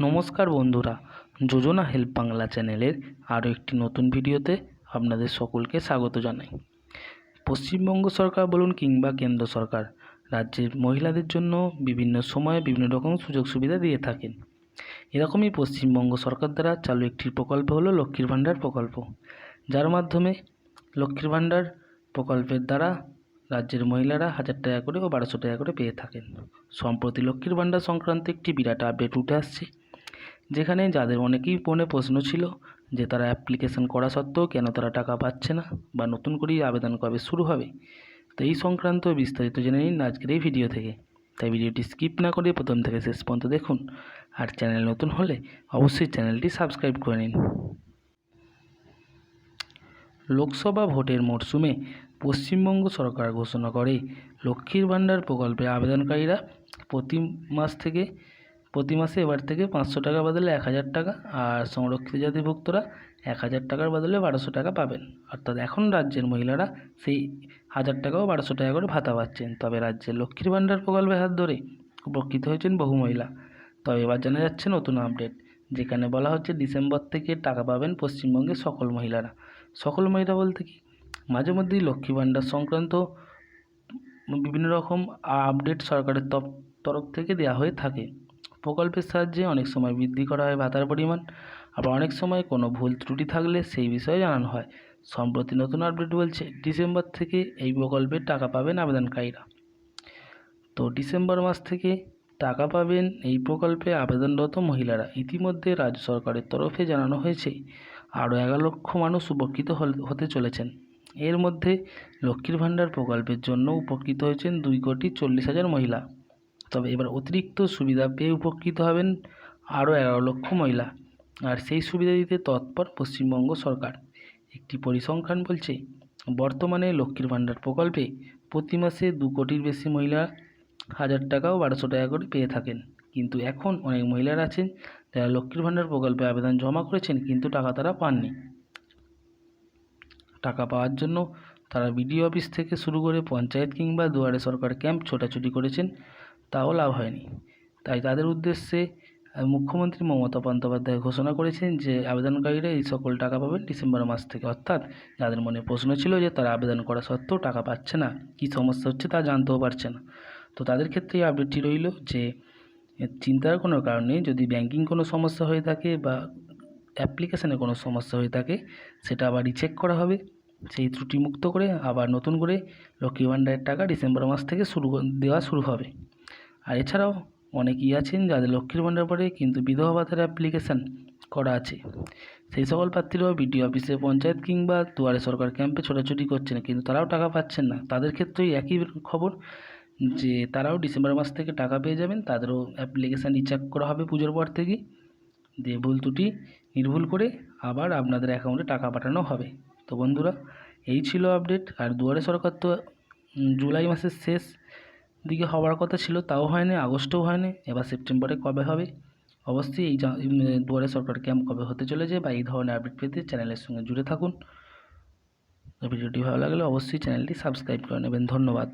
নমস্কার বন্ধুরা, যোজনা হেল্প বাংলা চ্যানেলের আরও একটি নতুন ভিডিওতে আপনাদের সকলকে স্বাগত জানাই। পশ্চিমবঙ্গ সরকার বলুন কিংবা কেন্দ্র সরকার, রাজ্যের মহিলাদের জন্য বিভিন্ন সময়ে বিভিন্ন রকম সুযোগ সুবিধা দিয়ে থাকেন। এরকমই পশ্চিমবঙ্গ সরকার দ্বারা চালু একটি প্রকল্প হলো লক্ষ্মীর ভাণ্ডার প্রকল্প। যার মাধ্যমে লক্ষ্মীর ভাণ্ডার প্রকল্পের দ্বারা রাজ্যের মহিলারা হাজার টাকা করে ও বারোশো টাকা করে পেয়ে থাকেন। সম্প্রতি লক্ষ্মীর ভাণ্ডার সংক্রান্ত একটি বিরাট আপডেট উঠে আসছে। যেখানে যাদের অনেকেই মনে প্রশ্ন ছিল যে তারা অ্যাপ্লিকেশন করা সত্ত্বেও কেন তারা টাকা পাচ্ছে না বা নতুন করেই আবেদন কবে শুরু হবে, তো এই সংক্রান্ত বিস্তারিত জেনে নিন আজকের এই ভিডিও থেকে। তাই ভিডিওটি স্কিপ না করে প্রথম থেকে শেষ পর্যন্ত দেখুন, আর চ্যানেল নতুন হলে অবশ্যই চ্যানেলটি সাবস্ক্রাইব করে নিন। লোকসভা ভোটের মরশুমে পশ্চিমবঙ্গ সরকার ঘোষণা করে, লক্ষ্মীর ভাণ্ডার প্রকল্পে আবেদনকারীরা প্রতি মাস থেকে প্রতি মাসে এবার থেকে পাঁচশো টাকা বদলে এক হাজার টাকা আর সংরক্ষিত জাতিভুক্তরা এক হাজার টাকার বদলে বারোশো টাকা পাবেন। অর্থাৎ এখন রাজ্যের মহিলারা সেই হাজার টাকা ও বারোশো টাকা করে ভাতা পাচ্ছেন। তবে রাজ্যের লক্ষ্মীর ভাণ্ডার প্রকল্পের হাত ধরে উপকৃত হয়েছেন বহু মহিলা। তবে এবার জানা যাচ্ছে নতুন আপডেট, যেখানে বলা হচ্ছে ডিসেম্বর থেকে টাকা পাবেন পশ্চিমবঙ্গের সকল মহিলারা। সকল মহিলা বলতে কি? মাঝে মধ্যেই লক্ষ্মী ভাণ্ডার সংক্রান্ত বিভিন্ন রকম আপডেট সরকারের তরফ থেকে দেওয়া হয়ে থাকে। প্রকল্পের সাহায্যে অনেক সময় বৃদ্ধি করা হয় ভাতার পরিমাণ। আবার অনেক সময় কোনো ভুল ত্রুটি থাকলে সেই বিষয়ে জানানো হয়। সম্প্রতি নতুন আপডেট বলছে, ডিসেম্বর থেকে এই প্রকল্পের টাকা পাবেন আবেদনকারীরা। তো ডিসেম্বর মাস থেকে টাকা পাবেন এই প্রকল্পে আবেদনরত মহিলারা। ইতিমধ্যে রাজ্য সরকারের তরফে জানানো হয়েছে, আরও এগারো লক্ষ মানুষ উপকৃত হতে চলেছেন। এর মধ্যে লক্ষ্মীর ভাণ্ডার প্রকল্পের জন্য উপকৃত হয়েছেন দুই কোটি চল্লিশ হাজার মহিলা। তবে এবার অতিরিক্ত সুবিধা পেয়ে উপকৃত হবেন আরও এগারো লক্ষ মহিলা। আর সেই সুবিধা দিতে তৎপর পশ্চিমবঙ্গ সরকার। একটি পরিসংখ্যান বলছে, বর্তমানে লক্ষ্মীর ভাণ্ডার প্রকল্পে প্রতি মাসে দু কোটির বেশি মহিলা হাজার টাকা ও বারোশো টাকা করে পেয়ে থাকেন। কিন্তু এখন অনেক মহিলারা আছেন যারা লক্ষ্মীর ভাণ্ডার প্রকল্পে আবেদন জমা করেছেন কিন্তু টাকা তারা পাননি। টাকা পাওয়ার জন্য তারা বিডিও অফিস থেকে শুরু করে পঞ্চায়েত কিংবা দুয়ারে সরকার ক্যাম্প ছোটাছুটি করেছেন। তাও লাভ হয়নি। তাই তাদের উদ্দেশ্যে মুখ্যমন্ত্রী মমতা বন্দ্যোপাধ্যায় ঘোষণা করেছেন যে, আবেদনকারীরা এই সকল টাকা পাবেন ডিসেম্বর মাস থেকে। অর্থাৎ যাদের মনে প্রশ্ন ছিল যে, তারা আবেদন করা সত্ত্বেও টাকা পাচ্ছে না, কী সমস্যা হচ্ছে তা জানতেও পারছে না। তো তাদের ক্ষেত্রে এই আপডেটটি রইল যে চিন্তার কোনো কারণ যদি ব্যাংকিং কোনো সমস্যা হয়ে থাকে বা অ্যাপ্লিকেশানে কোনো সমস্যা হয়ে থাকে, সেটা আবার রিচেক করা হবে। সেই ত্রুটিমুক্ত করে, আবার নতুন করে লক্ষ্মী ভাণ্ডারের টাকা ডিসেম্বর মাস থেকে শুরু দেওয়া শুরু হবে। আর এছাড়াও অনেকেই আছেন যাদের লক্ষ্মীর ভাণ্ডার পড়ে কিন্তু বিধবা ভাতার অ্যাপ্লিকেশান করা আছে। সেই সকল প্রার্থীরাও বিডিও অফিসে পঞ্চায়েত কিংবা দুয়ারে সরকার ক্যাম্পে ছোটাছুটি করছেন কিন্তু তারাও টাকা পাচ্ছেন না। তাদের ক্ষেত্রেই একই খবর যে তারাও ডিসেম্বর মাস থেকে টাকা পেয়ে যাবেন, তাদেরও অ্যাপ্লিকেশান রিচেক করা হবে পুজোর পর থেকেই দিয়ে ভুল ত্রুটি, নির্ভুল করে আবার আপনাদের অ্যাকাউন্টে টাকা পাঠানো হবে। তো বন্ধুরা, এই ছিল আপডেট আর দুয়ারে সরকার তো জুলাই মাসের শেষ। দিকে হওয়ার কথা ছিল, তাও হয়নি, আগস্টও হয়নি, এবার সেপ্টেম্বরে কবে হবে? অবশ্যই এই দুয়ারে সরকার ক্যাম্প কবে হতে চলেছে বা এই ধরনের আপডেট পেতে চ্যানেলের সঙ্গে জুড়ে থাকুন। ভিডিওটি ভালো লাগলে অবশ্যই চ্যানেলটি সাবস্ক্রাইব করে নেবেন। ধন্যবাদ।